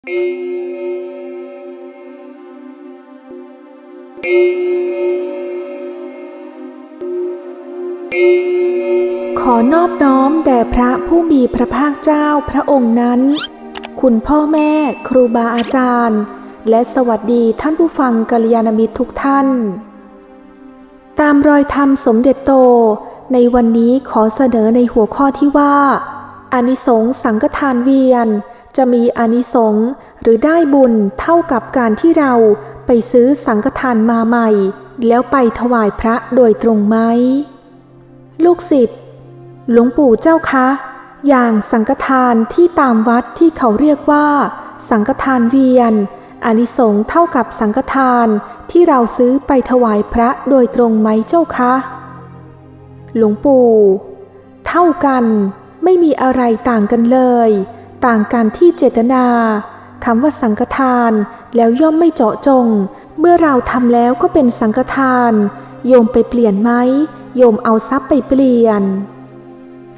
ขอนอบน้อมแด่พระผู้มีพระภาคเจ้าพระองค์นั้น คุณพ่อแม่ครูบาอาจารย์ และสวัสดีท่านผู้ฟังกัลยาณมิตรทุกท่าน ตามรอยธรรมสมเด็จโต ในวันนี้ขอเสนอในหัวข้อที่ว่า อานิสงส์สังฆทานเวียน จะมีอนิสงส์หรือได้บุญเท่ากับการที่เราไปซื้อสังฆทานมาใหม่ แล้วไปถวายพระโดยตรงไหม ลูกศิษย์หลวงปู่เจ้าคะ อย่างสังฆทานที่ตามวัดที่เขาเรียกว่า สังฆทานเวียนอนิสงส์เท่ากับสังฆทานที่เราซื้อไปถวายพระโดยตรงไหมเจ้าคะ หลวงปู่ เท่ากันไม่มีอะไรต่างกันเลย ต่างกันที่เจตนาคำว่าสังฆทานแล้วย่อมไม่เจาะจง เมื่อเราทำแล้วก็เป็นสังฆทาน โยมไปเปลี่ยนไหมโยมเอาทรัพย์ไปเปลี่ยน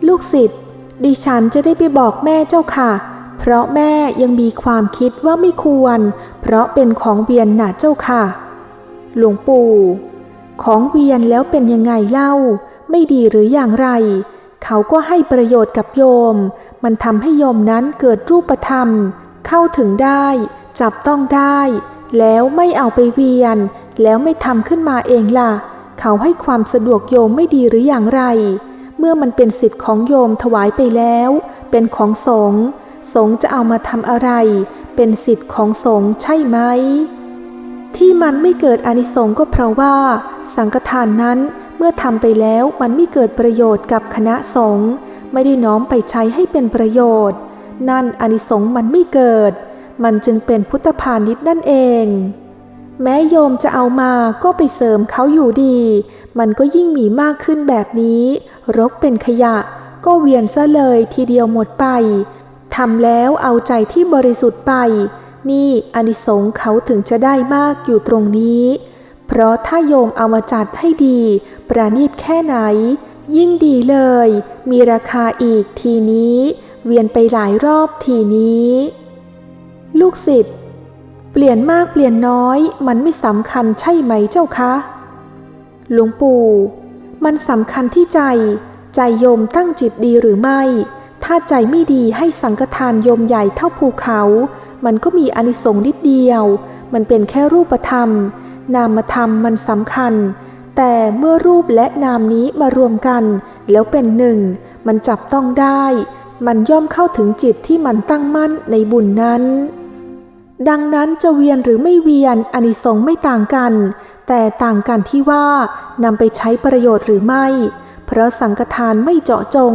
ลูกศิษย์ดิฉันจะได้ไปบอกแม่เจ้าค่ะ เพราะแม่ยังมีความคิดว่าไม่ควร เพราะเป็นของเวียนหนาเจ้าค่ะ หลวงปู่ ของเวียนแล้วเป็นยังไงเล่า ไม่ดีหรืออย่างไร เขาก็ให้ประโยชน์กับโยม มันทำให้โยมนั้นเกิดรูปธรรม เข้าถึงได้ จับต้องได้ แล้วไม่เอาไปเวียน แล้วไม่ทำขึ้นมาเองล่ะ เขาให้ความสะดวกโยมไม่ดีหรืออย่างไร เมื่อมันเป็นสิทธิ์ของโยมถวายไปแล้ว เป็นของสงฆ์สงฆ์จะเอามาทำอะไร เป็นสิทธิ์ของสงฆ์ใช่ไหมที่มันไม่เกิดอนิสงส์ก็เพราะว่า สังฆทานนั้นเมื่อทำไปแล้วมันไม่เกิดประโยชน์กับคณะสงฆ์ ไม่ได้น้อมไปใช้ให้เป็นประโยชน์ นั่นอนิสงส์มันไม่เกิด มันจึงเป็นพุทธพาณิชย์นั่นเอง แม้โยมจะเอามาก็ไปเสริมเขาอยู่ดี มันก็ยิ่งมีมากขึ้นแบบนี้ รกเป็นขยะ ก็เวียนซะเลยทีเดียวหมดไปทำแล้วเอาใจที่บริสุทธิ์ไป นี่อนิสงส์เขาถึงจะได้มากอยู่ตรงนี้ เพราะถ้าโยมเอามาจัดให้ดี ประณีตแค่ไหน ยิ่งดีเลย มีราคาอีกทีนี้ เวียนไปหลายรอบทีนี้ ลูกศิษย์เปลี่ยนมากเปลี่ยนน้อยมันไม่สำคัญใช่ไหมเจ้าคะ หลวงปู่ มันสำคัญที่ใจ ใจโยมตั้งจิตดีหรือไม่ ถ้าใจไม่ดีให้สังฆทานโยมใหญ่เท่าภูเขา มันก็มีอนิสงส์นิดเดียว มันเป็นแค่รูปธรรม นามธรรมมันสำคัญ แต่เมื่อรูปและนามนี้มารวมกัน แล้วเป็นหนึ่ง มันจับต้องได้ มันย่อมเข้าถึงจิตที่มันตั้งมั่นในบุญนั้น ดังนั้นจะเวียนหรือไม่เวียนอนิสงส์ไม่ต่างกัน แต่ต่างกันที่ว่านำไปใช้ประโยชน์หรือไม่ เพราะสังฆทานไม่เจาะจง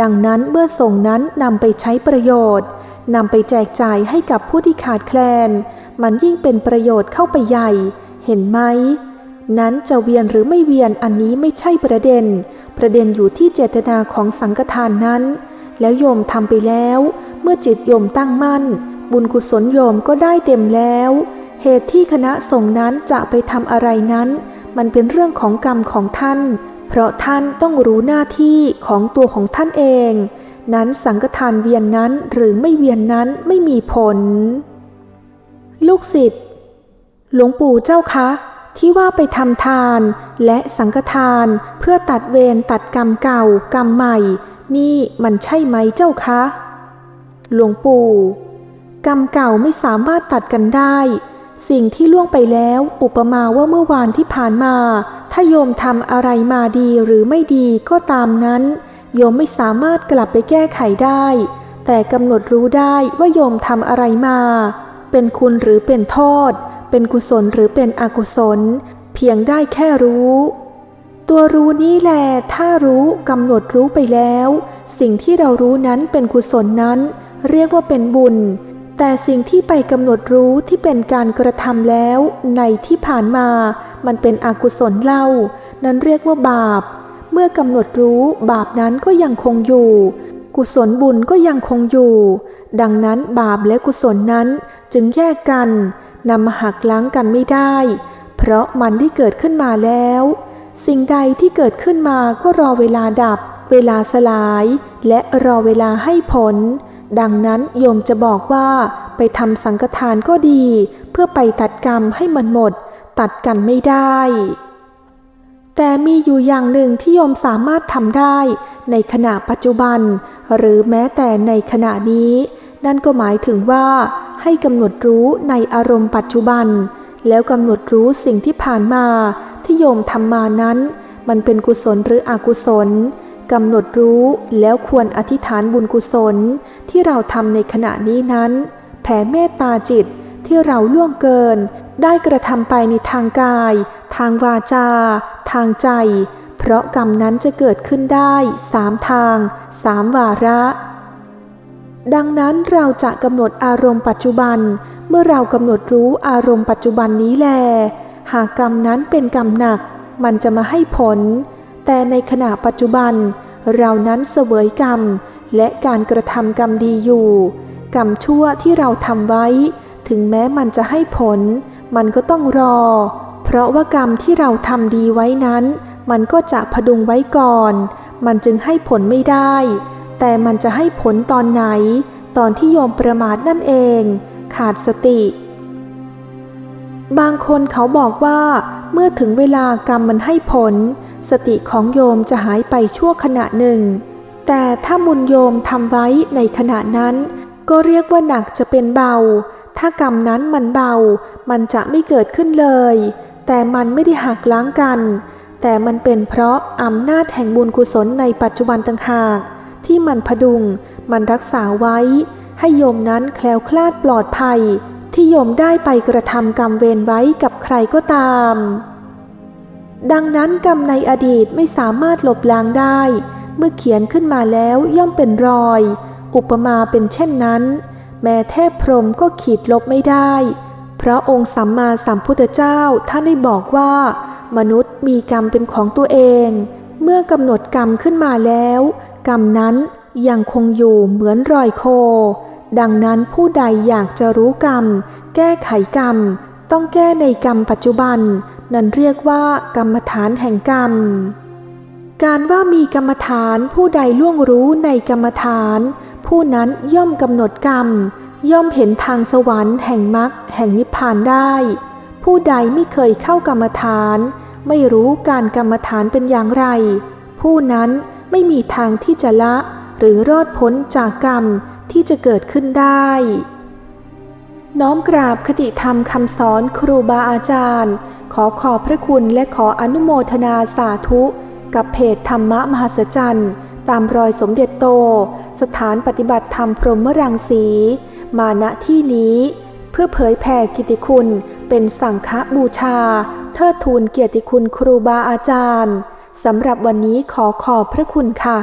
ดังนั้นเมื่อส่งนั้นนำไปใช้ประโยชน์นำไปแจกจ่ายให้กับผู้ที่ขาดแคลน มันยิ่งเป็นประโยชน์เข้าไปใหญ่ เห็นไหม นั้นจะเวียนหรือไม่เวียนอันนี้ไม่ใช่ประเด็น ประเด็นอยู่ที่เจตนาของสังฆทานนั้น แล้วโยมทำไปแล้ว เมื่อจิตโยมตั้งมั่น บุญกุศลโยมก็ได้เต็มแล้ว เหตุที่คณะสงฆ์นั้นจะไปทำอะไรนั้น มันเป็นเรื่องของกรรมของท่าน เพราะท่านต้องรู้หน้าที่ของตัวของท่านเอง นั้นสังฆทานเวียนนั้นหรือไม่เวียนนั้นไม่มีผล ลูกศิษย์หลวงปู่เจ้าคะ ที่ว่าไปทำทานและสังฆทานเพื่อตัดเวรตัดกรรมเก่ากรรมใหม่ นี่มันใช่ไหมเจ้าคะ หลวงปู่ กรรมเก่าไม่สามารถตัดกันได้ สิ่งที่ล่วงไปแล้วอุปมาว่าเมื่อวานที่ผ่านมา ถ้าโยมทำอะไรมาดีหรือไม่ดีก็ตามนั้น โยมไม่สามารถกลับไปแก้ไขได้ แต่กำหนดรู้ได้ว่าโยมทำอะไรมา เป็นคุณหรือเป็นโทษ เป็นกุศลหรือเป็นอกุศล เพียงได้แค่รู้ ตัวรู้นี้แหละถ้ารู้กำหนดรู้ไปแล้ว สิ่งที่เรารู้นั้นเป็นกุศลนั้น เรียกว่าเป็นบุญ แต่สิ่งที่ไปกำหนดรู้ที่เป็นการกระทำแล้วในที่ผ่านมา มันเป็นอกุศลเล่า นั้นเรียกว่าบาป เมื่อกำหนดรู้บาปนั้นก็ยังคงอยู่ กุศลบุญก็ยังคงอยู่ ดังนั้นบาปและกุศลนั้นจึงแยกกัน นำมาหักล้างกันไม่ได้ เพราะมันได้เกิดขึ้นมาแล้ว สิ่งใดที่เกิดขึ้นมาก็รอเวลาดับ เวลาสลาย และรอเวลาให้ผล ดังนั้นโยมจะบอกว่า ไปทำสังฆทานก็ดี เพื่อไปตัดกรรมให้มันหมด ตัดกันไม่ได้ แต่มีอยู่อย่างหนึ่งที่โยมสามารถทำได้ในขณะปัจจุบัน หรือแม้แต่ในขณะนี้ นั่นก็หมายถึงว่า ให้กำหนดรู้ในอารมณ์ปัจจุบัน แล้วกำหนดรู้สิ่งที่ผ่านมาที่โยมทำมานั้น มันเป็นกุศลหรืออกุศลกำหนดรู้แล้วควรอธิษฐานบุญกุศล ที่เราทำในขณะนี้นั้น แผ่เมตตาจิตที่เราล่วงเกิน ได้กระทำไปในทางกาย ทางวาจา ทางใจ เพราะกรรมนั้นจะเกิดขึ้นได้สามทางสามวาระ ดังนั้นเราจะกำหนดอารมณ์ปัจจุบัน เมื่อเรากำหนดรู้อารมณ์ปัจจุบันนี้แล หากกรรมนั้นเป็นกรรมหนัก มันจะมาให้ผล แต่ในขณะปัจจุบัน เรานั้นเสวยกรรม และการกระทำกรรมดีอยู่ กรรมชั่วที่เราทำไว้ ถึงแม้มันจะให้ผล มันก็ต้องรอ เพราะว่ากรรมที่เราทำดีไว้นั้น มันก็จะพดุงไว้ก่อน มันจึงให้ผลไม่ได้ แต่มันจะให้ผลตอนไหน ตอนที่โยมประมาทนั่นเอง ขาดสติ บางคนเขาบอกว่า เมื่อถึงเวลากรรมมันให้ผล สติของโยมจะหายไปชั่วขณะหนึ่ง แต่ถ้ามุนโยมทำไว้ในขณะนั้น ก็เรียกว่าหนักจะเป็นเบา ถ้ากรรมนั้นมันเบา มันจะไม่เกิดขึ้นเลย แต่มันไม่ได้หักล้างกัน แต่มันเป็นเพราะอำนาจแห่งบุญกุศลในปัจจุบันต่างหาก ที่มันพดุง มันรักษาไว้ ให้โยมนั้นแคล้วคลาดปลอดภัย ที่โยมได้ไปกระทำกรรมเวรไว้กับใครก็ตาม ดังนั้นกรรมในอดีตไม่สามารถลบล้างได้ เมื่อเขียนขึ้นมาแล้วย่อมเป็นรอย อุปมาเป็นเช่นนั้น แม้เทพพรหมก็ขีดลบไม่ได้ เพราะองค์สัมมาสัมพุทธเจ้าท่านได้บอกว่า มนุษย์มีกรรมเป็นของตัวเอง เมื่อกำหนดกรรมขึ้นมาแล้ว กรรมนั้นยังคงอยู่เหมือนรอยโค ดังนั้นผู้ใดอยากจะรู้กรรม แก้ไขกรรม ต้องแก้ในกรรมปัจจุบัน นั่นเรียกว่ากรรมฐานแห่งกรรม การว่ามีกรรมฐานผู้ใดล่วงรู้ในกรรมฐาน ผู้นั้นย่อมกำหนดกรรม ย่อมเห็นทางสวรรค์แห่งมรรคแห่งนิพพานได้ ผู้ใดไม่เคยเข้ากรรมฐาน ไม่รู้การกรรมฐานเป็นอย่างไร ผู้นั้น ไม่มีทางที่จะละหรือรอดพ้นจากกรรมที่จะเกิดขึ้นได้ น้อมกราบคติธรรมคำสอนครูบาอาจารย์ ขอขอบพระคุณและขออนุโมทนาสาธุ กับเพจธรรมะมหัศจรรย์ ตามรอยสมเด็จโต สถานปฏิบัติธรรมพรหมรังสี มาณที่นี้ เพื่อเผยแผ่กิตติคุณเป็นสังฆบูชา เทิดทูนเกียรติคุณครูบาอาจารย์ สำหรับวันนี้ขอขอบพระคุณค่ะ